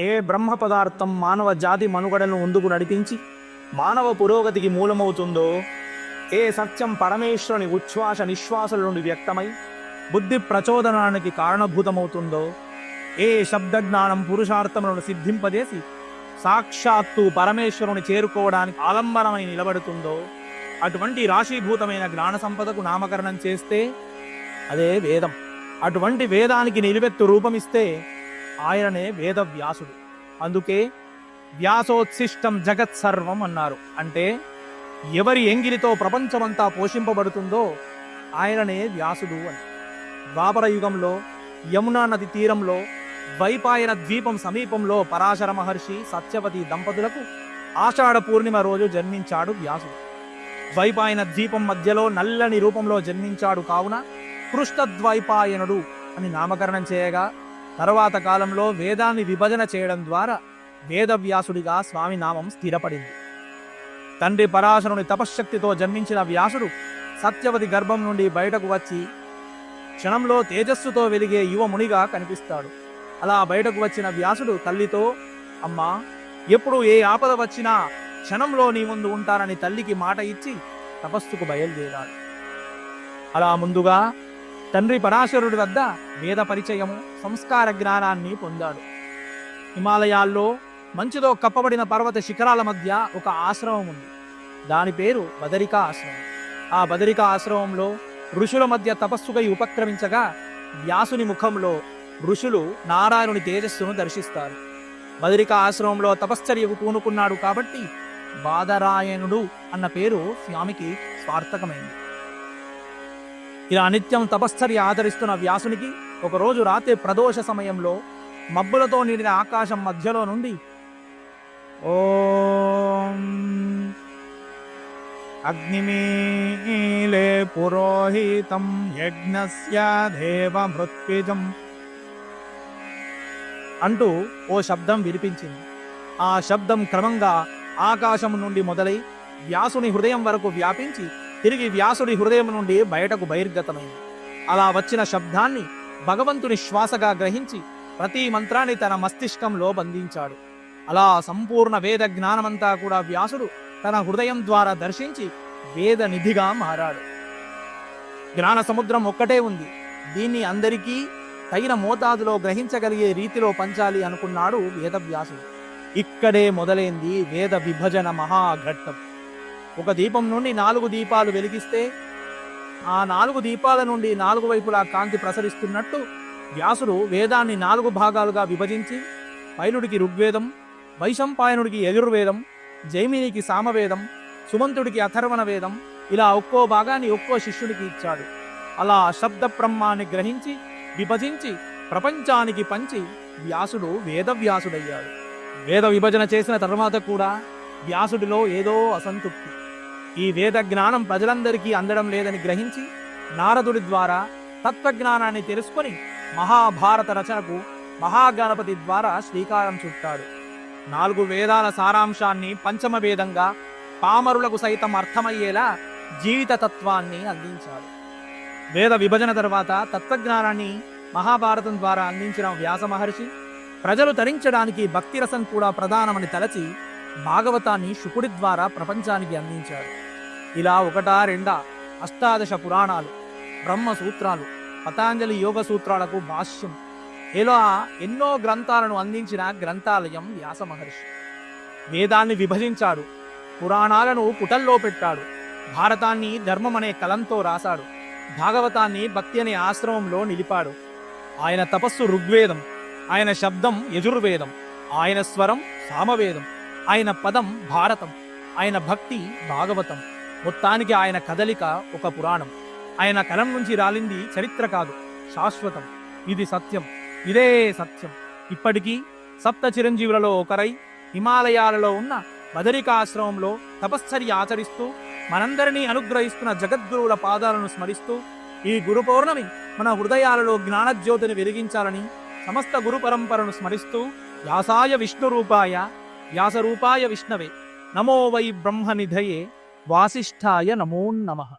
ఏ బ్రహ్మ పదార్థం మానవ జాతి మనుగడను ముందుకు నడిపించి మానవ పురోగతికి మూలమవుతుందో ఏ సత్యం పరమేశ్వరుని ఉచ్ఛ్వాస నిశ్వాసల నుండి వ్యక్తమై బుద్ధి ప్రచోదనానికి కారణభూతమవుతుందో ఏ శబ్దజ్ఞానం పురుషార్థములను సిద్ధింపజేసి సాక్షాత్తు పరమేశ్వరుని చేరుకోవడానికి ఆలంబనమై నిలబడుతుందో అటువంటి రాశీభూతమైన జ్ఞాన సంపదకు నామకరణం చేస్తే అదే వేదం. అటువంటి వేదానికి నిలువెత్తు రూపమిస్తే ఆయననే వేద వ్యాసుడు అందుకే వ్యాసోత్సిష్టం జగత్ సర్వం అన్నారు. అంటే ఎవరి ఎంగిలితో ప్రపంచమంతా పోషింపబడుతుందో ఆయననే వ్యాసుడు అని. ద్వాపర యుగంలో యమునా నది తీరంలో ద్వైపాయన ద్వీపం సమీపంలో పరాశర మహర్షి సత్యవతి దంపతులకు ఆషాఢ పూర్ణిమ రోజు జన్మించాడు వ్యాసుడు. ద్వైపాయన ద్వీపం మధ్యలో నల్లని రూపంలో జన్మించాడు కావున కృష్ణద్వైపాయనుడు అని నామకరణం చేయగా తరువాత కాలంలో వేదాన్ని విభజన చేయడం ద్వారా వేదవ్యాసుడిగా స్వామి నామం స్థిరపడింది. తండ్రి పరాశరుని తపశ్శక్తితో జన్మించిన వ్యాసుడు సత్యవతి గర్భం నుండి బయటకు వచ్చి క్షణంలో తేజస్సుతో వెలిగే యువమునిగా కనిపిస్తాడు. అలా బయటకు వచ్చిన వ్యాసుడు తల్లితో అమ్మా ఎప్పుడు ఏ ఆపద వచ్చినా క్షణంలో నీ ముందు ఉంటానని తల్లికి మాట ఇచ్చి తపస్సుకు బయలుదేరాడు. అలా ముందుగా తండ్రి పరాశరుడి వద్ద వేద పరిచయము సంస్కార జ్ఞానాన్ని పొందాడు. హిమాలయాల్లో మంచుతో కప్పబడిన పర్వత శిఖరాల మధ్య ఒక ఆశ్రమం ఉంది. దాని పేరు బదరికా ఆశ్రమం. ఆ బదరికా ఆశ్రమంలో ఋషుల మధ్య తపస్సుకై ఉపక్రమించగా వ్యాసుని ముఖంలో ఋషులు నారాయణుని తేజస్సును దర్శిస్తారు. బదరికా ఆశ్రమంలో తపశ్చర్యకు పూనుకున్నాడు కాబట్టి బాదరాయణుడు అన్న పేరు స్వామికి స్వార్థకమైంది. ఇలా నిత్యం తపశ్చర్య ఆచరిస్తున్న వ్యాసునికి ఒకరోజు రాత్రి ప్రదోష సమయంలో మబ్బులతో నిండిన ఆకాశం మధ్యలో నుండి ఓం అగ్నిమీలే పురోహితం యజ్ఞస్య దేవ మృత్విజం అంటూ ఓ శబ్దం వినిపించింది. ఆ శబ్దం క్రమంగా ఆకాశం నుండి మొదలై వ్యాసుని హృదయం వరకు వ్యాపించి తిరిగి వ్యాసుడి హృదయం నుండి బయటకు బహిర్గతమైంది. అలా వచ్చిన శబ్దాన్ని భగవంతుని శ్వాసగా గ్రహించి ప్రతి మంత్రాన్ని తన మస్తిష్కంలో బంధించాడు. అలా సంపూర్ణ వేద జ్ఞానమంతా కూడా వ్యాసుడు తన హృదయం ద్వారా దర్శించి వేద నిధిగా మారాడు. జ్ఞాన సముద్రం ఒక్కటే ఉంది. దీన్ని అందరికీ తగిన మోతాదులో గ్రహించగలిగే రీతిలో పంచాలి అనుకున్నాడు వేదవ్యాసుడు. ఇక్కడే మొదలైంది వేద విభజన మహాఘట్టం. ఒక దీపం నుండి నాలుగు దీపాలు వెలిగిస్తే ఆ నాలుగు దీపాల నుండి నాలుగు వైపులా కాంతి ప్రసరిస్తున్నట్టు వ్యాసుడు వేదాన్ని నాలుగు భాగాలుగా విభజించి పైలుడికి ఋగ్వేదం వైశంపాయనుడికి యజుర్వేదం జైమినికి సామవేదం సుమంతుడికి అథర్వణ వేదం ఇలా ఒక్కో భాగాన్ని ఒక్కో శిష్యుడికి ఇచ్చాడు. అలా శబ్ద బ్రహ్మాన్ని గ్రహించి విభజించి ప్రపంచానికి పంచి వ్యాసుడు వేదవ్యాసుడయ్యాడు. వేద విభజన చేసిన తర్వాత కూడా వ్యాసుడిలో ఏదో అసంతృప్తి. ఈ వేద జ్ఞానం ప్రజలందరికీ అందడం లేదని గ్రహించి నారదుడి ద్వారా తత్వజ్ఞానాన్ని తెలుసుకొని మహాభారత రచనకు మహాగణపతి ద్వారా శ్రీకారం చుట్టాడు. నాలుగు వేదాల సారాంశాన్ని పంచమ వేదంగా పామరులకు సైతం అర్థమయ్యేలా జీవిత తత్వాన్ని అందించాడు. వేద విభజన తర్వాత తత్వజ్ఞానాన్ని మహాభారతం ద్వారా అందించిన వ్యాస మహర్షి ప్రజలు తరించడానికి భక్తిరసం కూడా ప్రధానమని తలచి భాగవతాన్ని శుకుడి ద్వారా ప్రపంచానికి అందించాడు ఇలా ఒకటా రెండా అష్టాదశ పురాణాలు బ్రహ్మ సూత్రాలు పతాంజలి యోగ సూత్రాలకు భాష్యం ఇలా ఎన్నో గ్రంథాలను అందించిన గ్రంథాలయం వ్యాస మహర్షి. వేదాన్ని విభజించాడు పురాణాలను పుటల్లో పెట్టాడు భారతాన్ని ధర్మం అనే కలంతో రాశాడు భాగవతాన్ని భక్తి అనే ఆశ్రమంలో నిలిపాడు. ఆయన తపస్సు ఋగ్వేదం ఆయన శబ్దం యజుర్వేదం ఆయన స్వరం సామవేదం ఆయన పదం భారతం. ఆయన భక్తి భాగవతం. మొత్తానికి ఆయన కదలిక ఒక పురాణం. ఆయన కలం నుంచి రాలింది చరిత్ర కాదు శాశ్వతం. ఇది సత్యం. ఇదే సత్యం. ఇప్పటికీ సప్త చిరంజీవులలో ఒకరై హిమాలయాలలో ఉన్న బదరికాశ్రమంలో తపశ్చర్య ఆచరిస్తూ మనందరినీ అనుగ్రహిస్తున్న జగద్గురువుల పాదాలను స్మరిస్తూ ఈ గురు పౌర్ణమి మన హృదయాలలో జ్ఞానజ్యోతిని వెలిగించాలని సమస్త గురు పరంపరను స్మరిస్తూ వ్యాసాయ విష్ణురూపాయ व्यासरूपाय विष्णवे। नमो वै ब्रह्मनिधये वासिष्ठाय नमो नमः।